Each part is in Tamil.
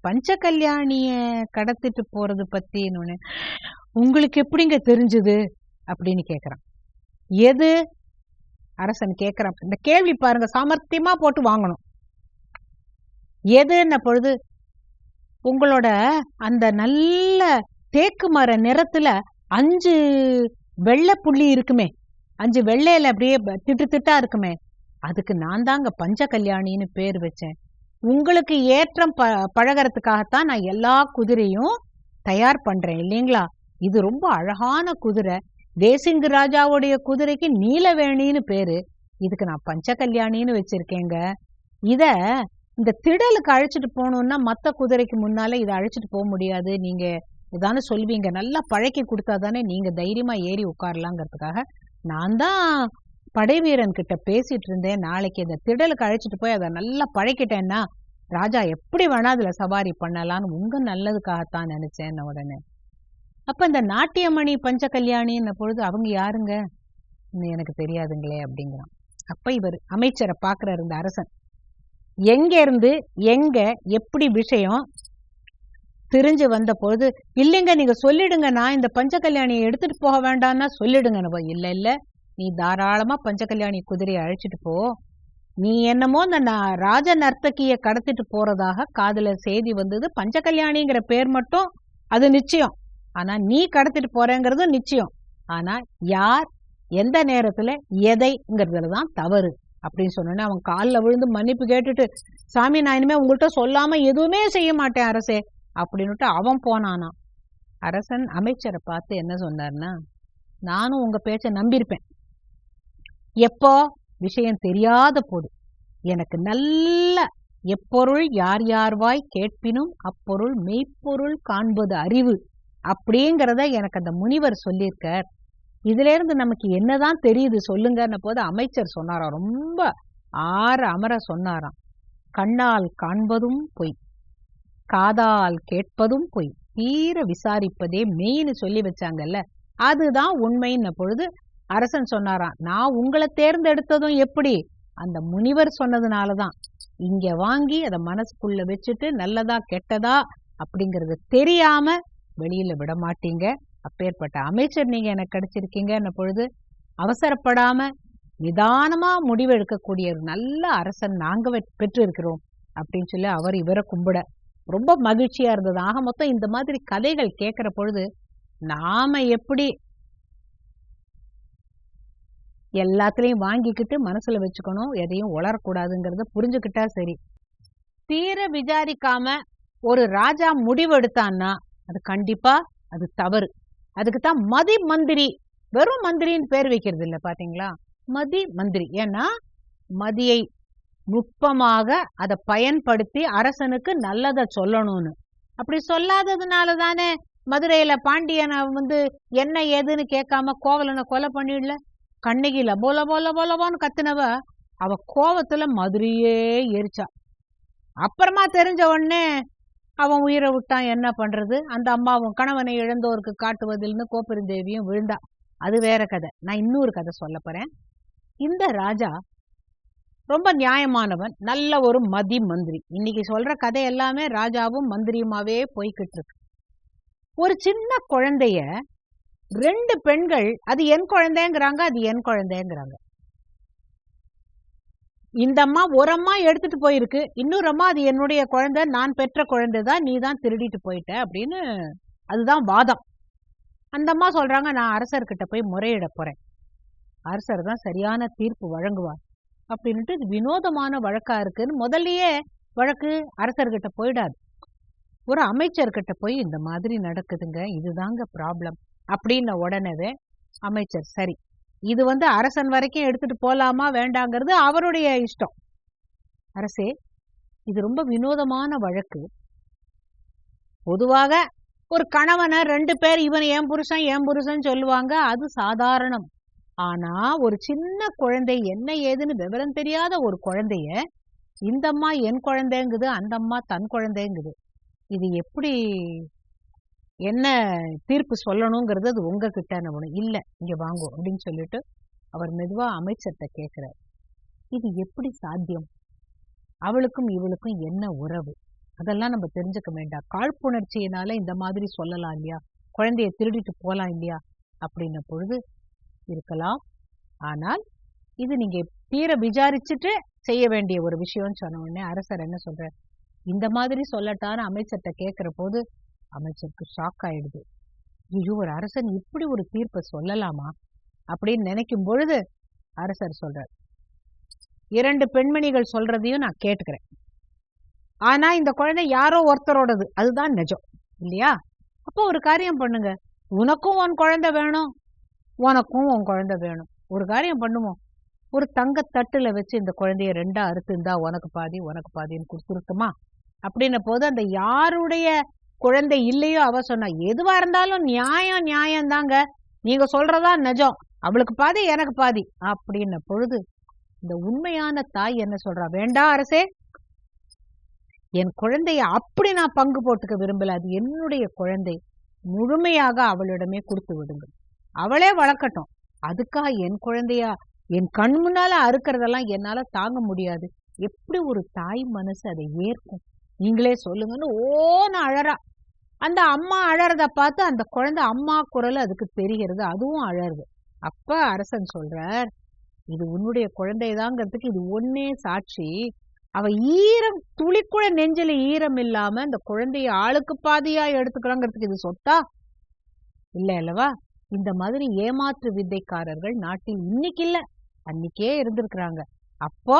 பஞ்ச கல்யாணிய கடத்திட்டு போறது பத்தி உங்களுக்கு எப்படிங்க தெரிஞ்சது? அப்படின்னு கேக்குறான். எது? அரசன் கேக்குறான். இந்த கேள்வி பாருங்க சாமர்த்தியமா போட்டு வாங்கணும். எதுன்ன பொழுது உங்களோட அந்த நல்ல தேக்கு மர நிறத்துல அஞ்சு வெள்ளை புள்ளி இருக்குமே அஞ்சு வெள்ளையில அப்படியே திட்டு திட்டா இருக்குமே அதுக்கு நான் தாங்க பஞ்ச கல்யாணின்னு பேர் வச்சேன். உங்களுக்கு ஏற்றம் ப பழகிறதுக்காகத்தான் நான் எல்லா குதிரையும் தயார் பண்றேன் இல்லைங்களா? இது ரொம்ப அழகான குதிரை. தேசிங்கு ராஜாவுடைய குதிரைக்கு நீலவேணின்னு பேரு. இதுக்கு நான் பஞ்ச கல்யாணின்னு வச்சிருக்கேங்க. இத இந்த திடலுக்கு அழைச்சிட்டு போகணும்னா மத்த குதிரைக்கு முன்னால இதை அழைச்சிட்டு போக முடியாது. நீங்க இதானே சொல்வீங்க. நல்லா பழக்கி கொடுத்தா தானே நீங்க தைரியமா ஏறி உட்காரலாங்கிறதுக்காக. நான் தான் படை வீரன் கிட்ட பேசிட்டு இருந்தேன் நாளைக்கு இந்த திடலுக்கு அழைச்சிட்டு போய் அதை நல்லா பழக்கிட்டேன்னா ராஜா எப்படி வேணா அதுல சவாரி பண்ணலாம்னு உங்க நல்லதுக்காகத்தான் நினைச்சேன் உடனே. அப்ப இந்த நாட்டியமணி பஞ்ச கல்யாணின்ன பொழுது அவங்க யாருங்க? எனக்கு தெரியாதுங்களே அப்படிங்கிறான். அப்ப இவர் அமைச்சரை பாக்குறாரு இந்த அரசன். எங்க இருந்து எங்க எப்படி விஷயம் தெரிஞ்சு வந்த பொழுது இல்லைங்க நீங்க சொல்லிடுங்க நான் இந்த பஞ்ச கல்யாணியை எடுத்துட்டு போக வேண்டாம்னா சொல்லிடுங்க இல்ல இல்ல. நீ தாராளமா பஞ்சகல்யாணி குதிரையை அழைச்சிட்டு போ. நீ என்னமோ இந்த ராஜ நர்த்தகிய கடத்திட்டு போறதாக காதுல செய்தி வந்தது. பஞ்சகல்யாணிங்கிற பேர் மட்டும் அது நிச்சயம். ஆனா நீ கடத்திட்டு போறேங்கிறது நிச்சயம். ஆனா யார் எந்த நேரத்துல எதைங்கிறதுல தான் தவறு. அப்படின்னு சொன்னோன்னே அவன் காலில் விழுந்து மன்னிப்பு கேட்டுட்டு சாமி நான் இனிமே உங்கள்கிட்ட சொல்லாம எதுவுமே செய்ய மாட்டேன் அரசே அப்படின்னுட்டு அவன் போனானா அரசன் அமைச்சரை பார்த்து என்ன சொன்னார்னா நானும் உங்க பேச்ச நம்பியிருப்பேன். எப்போ? விஷயம் தெரியாத போது. எனக்கு நல்ல எப்பொருள் யார் யார்வாய் கேட்பினும் அப்பொருள் மெய்ப்பொருள் காண்பது அறிவு அப்படிங்கிறத எனக்கு அந்த முனிவர் சொல்லியிருக்கார். இதுல இருந்து நமக்கு என்னதான் தெரியுது சொல்லுங்கன்ன போது அமைச்சர் சொன்னாராம். ரொம்ப ஆற அமர சொன்னாராம். கண்ணால் காண்பதும் பொய் காதால் கேட்பதும் பொய் தீர விசாரிப்பதே மெயின்னு சொல்லி வச்சாங்கல்ல அதுதான் உண்மைன்ன பொழுது அரசன் சொன்னாராம் நான் உங்களை தேர்ந்தெடுத்ததும் எப்படி? அந்த முனிவர் சொன்னதுனாலதான். இங்க வாங்கி அதை மனசுக்குள்ள வச்சுட்டு நல்லதா கெட்டதா அப்படிங்கறது தெரியாம வெளியில விட மாட்டீங்க அப்பேற்பட்ட அமைச்சர் நீங்க எனக்கு கிடைச்சிருக்கீங்கன்ன பொழுது அவசரப்படாம நிதானமா முடிவெடுக்கக்கூடிய ஒரு நல்ல அரசன் நாங்க பெற்றிருக்கிறோம். அப்படின்னு சொல்லி அவர் இவரை கும்பிட ரொம்ப மகிழ்ச்சியா இருந்தது. ஆக மொத்தம் இந்த மாதிரி கதைகள் கேட்கிற பொழுது நாம எப்படி எல்லாத்துலயும் வாங்கிக்கிட்டு மனசுல வச்சுக்கணும். எதையும் உளரக்கூடாதுங்கிறத புரிஞ்சுக்கிட்டா சரி. தீர விசாரிக்காம ஒரு ராஜா முடிவெடுத்தான்னா அது கண்டிப்பா அது தவறு. அதுக்கு தான் மதி மந்திரி வெறும் மந்திரின்னு பேர் வைக்கிறது இல்ல பாத்தீங்களா? மதி மந்திரி. ஏன்னா மதியை நுட்பமாக அதை பயன்படுத்தி அரசனுக்கு நல்லதை சொல்லணும்னு. அப்படி சொல்லாததுனால தானே மதுரையில பாண்டியனை வந்து என்ன ஏதுன்னு கேட்காம கோவலனை கொலை பண்ணிடல? கண்ணகியில போல போல போலவோன்னு கத்துனவ அவ கோவத்துல மதுரையே எரிச்சா அப்புறமா தெரிஞ்ச உடனே அவன் உயிரை விட்டான். என்ன பண்றது? அந்த அம்மாவும் கணவனை இழந்தோருக்கு காட்டுவதில்னு கோப்பெருந்தேவியும் விழுந்தா. அது வேற கதை. நான் இன்னொரு கதை சொல்ல போறேன். இந்த ராஜா ரொம்ப நியாயமானவன். நல்ல ஒரு மதி மந்திரி. இன்னைக்கு சொல்ற கதை எல்லாமே ராஜாவும் மந்திரியுமாவே போய்கிட்டு இருக்கு. ஒரு சின்ன குழந்தைய ரெண்டு பெண்கள் அது என் குழந்தைங்கிறாங்க அது என் குழந்தைங்கிறாங்க. இந்த அம்மா ஒரு அம்மா எடுத்துட்டு போயிருக்கு. இன்னொரு அம்மா அது என்னுடைய குழந்தை நான் பெற்ற குழந்தை தான் நீ தான் திருடிட்டு போயிட்ட அப்படின்னு அதுதான் வாதம். அந்த அம்மா சொல்றாங்க நான் அரசர்கிட்ட போய் முறையிட போறேன். அரசர் தான் சரியான தீர்ப்பு வழங்குவார் அப்படின்ட்டு இது வினோதமான வழக்கா இருக்குன்னு முதல்லயே வழக்கு அரசர்கிட்ட போயிடாது. ஒரு அமைச்சர்கிட்ட போய் இந்த மாதிரி நடக்குதுங்க இதுதாங்க ப்ராப்ளம் அப்படின்ன உடனே அமைச்சர் சரி இது வந்து அரசன் வரைக்கும் எடுத்துட்டு போலாமா வேண்டாங்கிறது அவருடைய இஷ்டம். அரசே இது ரொம்ப வினோதமான வழக்கு. பொதுவாக ஒரு கணவனை ரெண்டு பேர் இவன் என் புருஷன் என் புருஷன் சொல்லுவாங்க அது சாதாரணம். ஆனா ஒரு சின்ன குழந்தை என்ன ஏதுன்னு விவரம் தெரியாத ஒரு குழந்தைய இந்த அம்மா என் குழந்தைங்குது அந்த அம்மா தன் குழந்தைங்குது. இது எப்படி என்ன தீர்ப்பு சொல்லணுங்கிறது அது உங்ககிட்ட ஒண்ணு இல்ல. இங்க வாங்கும் அப்படின்னு சொல்லிட்டு அவர் மெதுவா அமைச்சர்கிட்ட கேக்குறார். இது எப்படி சாத்தியம்? அவளுக்கும் இவளுக்கும் என்ன உறவு? அதெல்லாம் நம்ம தெரிஞ்சுக்க வேண்டாம். காழ்ப்புணர்ச்சியினால இந்த மாதிரி சொல்லலாம் இல்லையா? குழந்தைய திருடிட்டு போலாம் இல்லையா? அப்படின்ன பொழுது இருக்கலாம். ஆனால் இது நீங்க தீர விசாரிச்சுட்டு செய்ய வேண்டிய ஒரு விஷயம்னு சொன்ன உடனே அரசர் என்ன சொல்றார்? இந்த மாதிரி சொல்லட்டான்னு அமைச்சர்கிட்ட கேட்கிற போது அமைச்சருக்கு ஷாக் ஆயிடுது. ஐயோ ஒரு அரசன் இப்படி ஒரு தீர்ப்பை சொல்லலாமா? அப்படின்னு நினைக்கும் பொழுது அரசர் சொல்றார் இரண்டு பெண்மணிகள் சொல்றதையும் நான் கேட்டுக்கிறேன். ஆனா இந்த குழந்தை யாரோ ஒருத்தரோடது. அதுதான் நிஜம் இல்லையா? அப்போ ஒரு காரியம் பண்ணுங்க. உனக்கும் உன் குழந்தை வேணும். உனக்கும் உன் குழந்தை வேணும். ஒரு காரியம் பண்ணுவோம் ஒரு தங்க தட்டுல வச்சு இந்த குழந்தைய ரெண்டா அறுத்து இருந்தா உனக்கு பாதி உனக்கு பாதின்னு கொடுத்துருக்குமா? அப்படின்ன போது அந்த யாருடைய குழந்தை இல்லையோ அவ சொன்னா எதுவா இருந்தாலும் நியாயம் நியாயம் தாங்க நீங்க சொல்றதா நிஜம். அவளுக்கு பாதி எனக்கு பாதி. அப்படின்ன பொழுது இந்த உண்மையான தாய் என்ன சொல்றா வேண்டாம் அரசே. என் குழந்தைய அப்படி நான் பங்கு போட்டுக்க விரும்பல. அது என்னுடைய குழந்தை. முழுமையாக அவளிடமே கொடுத்து விடுங்கள். அவளே வளர்க்கட்டும். அதுக்காக என் குழந்தையா என் கண் முன்னால அறுக்கிறதெல்லாம் என்னால தாங்க முடியாது. எப்படி ஒரு தாய் மனசு அதை ஏற்கும்? நீங்களே சொல்லுங்கன்னு ஓன அழறா. அந்த அம்மா அழறத பார்த்து அந்த குழந்தை அம்மா குரல் அதுக்கு தெரிகிறது அதுவும் அழறுது. அப்ப அரசன் சொல்றார் இது உன்னுடைய குழந்தைதாங்கிறதுக்கு இது ஒன்னே சாட்சி. அவ ஈரம் துளிக்குழ நெஞ்சில ஈரம் இல்லாம அந்த குழந்தைய ஆளுக்கு பாதியா எடுத்துக்கிறாங்கிறதுக்கு இது சொத்தா? இல்ல அல்லவா இந்த மாதிரி ஏமாற்று வித்தைக்காரர்கள் நாட்டில் இன்னைக்கு இல்ல. அன்னைக்கே இருந்திருக்கிறாங்க. அப்போ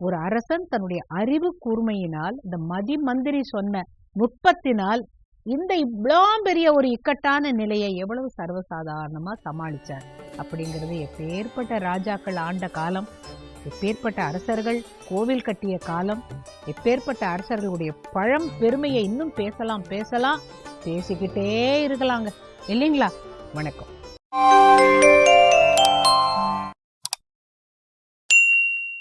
ஒரு அரசன் தன்னுடைய அறிவு கூர்மையினால் இந்த மதி மந்திரி சொன்ன நுட்பத்தினால் இந்த இவ்வளோ பெரிய ஒரு இக்கட்டான நிலையை எவ்வளவு சர்வசாதாரணமாக சமாளிச்சார் அப்படிங்கிறது எப்பேற்பட்ட ராஜாக்கள் ஆண்ட காலம் எப்பேற்பட்ட அரசர்கள் கோவில் கட்டிய காலம் எப்பேற்பட்ட அரசர்களுடைய பழம் பெருமையை இன்னும் பேசலாம் பேசலாம் பேசிக்கிட்டே இருக்கலாங்க. இல்லைங்களா? வணக்கம்.